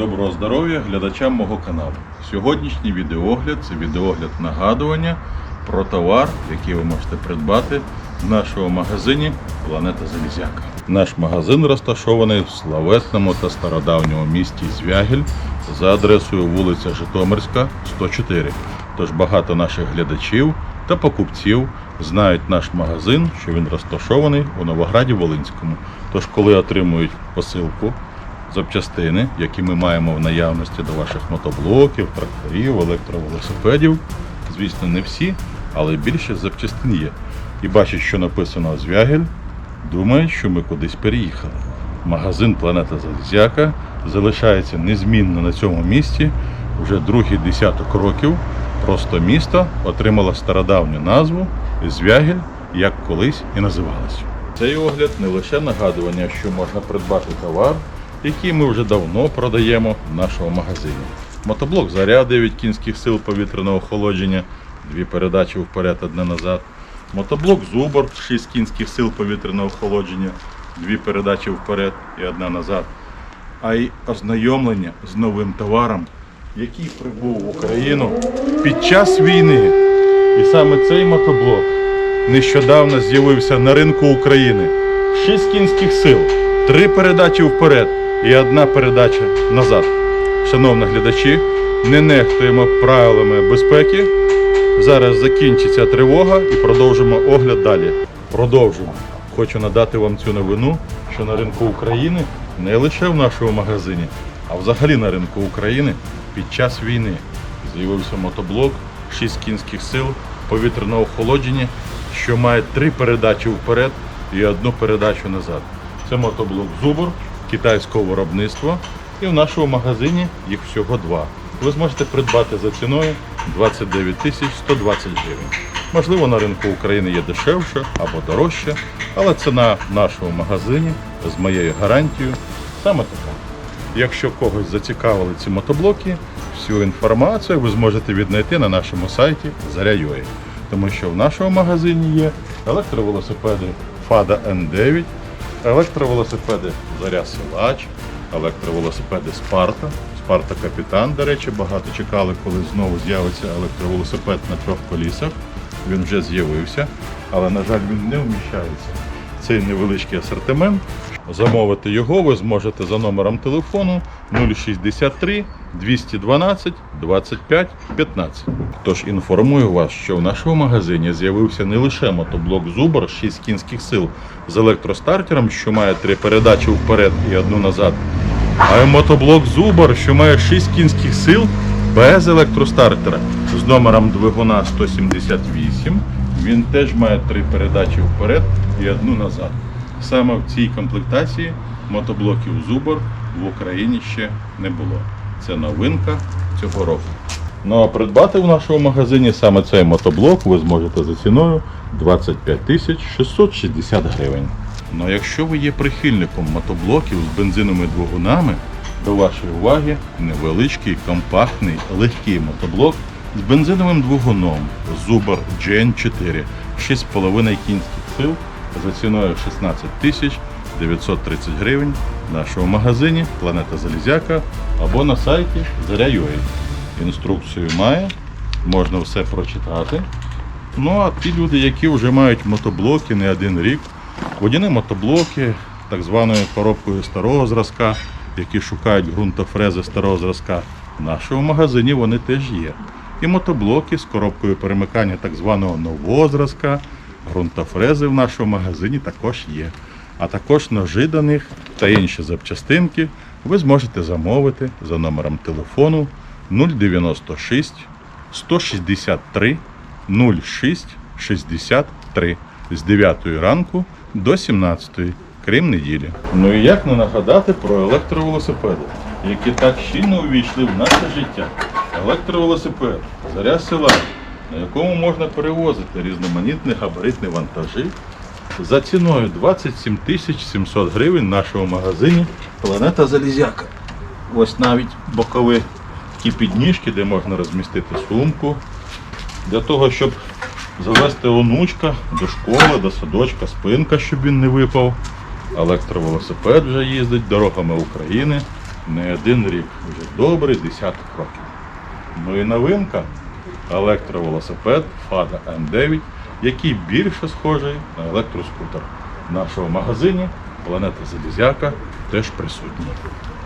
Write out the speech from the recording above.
Доброго здоров'я глядачам мого каналу. Сьогоднішній відеогляд це відеогляд нагадування про товар, який ви можете придбати в нашому магазині Планета Залізяка. Наш магазин розташований в славетному та стародавньому місті Звягіль за адресою вулиця Житомирська, 104. Тож багато наших глядачів та покупців знають наш магазин, що він розташований у Новограді Волинському. Тож, коли отримують посилку запчастини, які ми маємо в наявності до ваших мотоблоків, тракторів, електровелосипедів. Звісно, не всі, але більшість запчастин є. І бачать, що написано Звягель, думають, що ми кудись переїхали. Магазин Планета Залізяка залишається незмінно на цьому місці вже другий десяток років. Просто місто отримало стародавню назву Звягель, як колись і називалось. Цей огляд не лише нагадування, що можна придбати товар, який ми вже давно продаємо в нашому магазині. Мотоблок Заря 9 кінських сил повітряного охолодження, дві передачі вперед, одне назад. Мотоблок Зубор 6 кінських сил повітряного охолодження, дві передачі вперед і одна назад. А й ознайомлення з новим товаром, який прибув в Україну під час війни. І саме цей мотоблок нещодавно з'явився на ринку України. Шість кінських сил, три передачі вперед і одна передача назад. Шановні глядачі, не нехтуємо правилами безпеки. Зараз закінчиться тривога і продовжимо огляд далі. Продовжимо. Хочу надати вам цю новину, що на ринку України не лише в нашому магазині, а взагалі на ринку України під час війни з'явився мотоблок 6 кінських сил повітряного охолодження, що має три передачі вперед і одну передачу назад. Це мотоблок Зубр китайського виробництва. І в нашому магазині їх всього два. Ви зможете придбати за ціною 29 тисяч 120 гривень. Можливо, на ринку України є дешевше або дорожче, але ціна в нашому магазині з моєю гарантією саме така. Якщо когось зацікавили ці мотоблоки, всю інформацію ви зможете віднайти на нашому сайті Заря.ua. Тому що в нашому магазині є електровелосипеди FADA N9, електровелосипеди Заря Силач, електровелосипеди Спарта, Спарта Капітан, до речі, багато чекали, коли знову з'явиться електровелосипед на трьох колісах. Він вже з'явився, але, на жаль, він не вміщається. Цей невеличкий асортимент. Замовити його ви зможете за номером телефону 063 212 25 15. Тож інформую вас, що в нашому магазині з'явився не лише мотоблок Зубр 6 кінських сил з електростартером, що має три передачі вперед і одну назад, а й мотоблок Зубр, що має 6 кінських сил без електростартера з номером двигуна 178. Він теж має три передачі вперед і одну назад. Саме в цій комплектації мотоблоків Зубр в Україні ще не було. Це новинка цього року. Ну а придбати в нашому магазині саме цей мотоблок ви зможете за ціною 25 тисяч 660 гривень. Ну а якщо ви є прихильником мотоблоків з бензиновими двигунами, до вашої уваги невеличкий, компактний, легкий мотоблок з бензиновим двигуном Zubr Gen 4 6,5 кінських сил за ціною 16 тисяч 930 гривень в нашому магазині Планета Залізяка або на сайті Заря.ua. Інструкцію має, можна все прочитати. Ну а ті люди, які вже мають мотоблоки не один рік, водяні мотоблоки так званою коробкою старого зразка, які шукають ґрунтофрези старого зразка, в нашому магазині вони теж є. І мотоблоки з коробкою перемикання так званого нового зразка, ґрунтофрези в нашому магазині також є. А також ножи до них та інші запчастинки ви зможете замовити за номером телефону 096 163 06 63 з 9 ранку до 17, крім неділі. Ну і як не нагадати про електровелосипеди, які так щільно увійшли в наше життя. Електровелосипед, заря села, на якому можна перевозити різноманітні габаритні вантажі за ціною 27 тисяч 700 гривень в нашому магазині Планета Залізяка. Ось навіть бокові такі підніжки, де можна розмістити сумку. Для того, щоб завести онучка до школи, до садочка, спинка, щоб він не випав. Електровелосипед вже їздить дорогами України. не один рік, вже добрий десяток років. Ну і новинка електровелосипед Fada M9, який більше схожий на електроскутер. В нашому магазині Планета Залізяка теж присутній.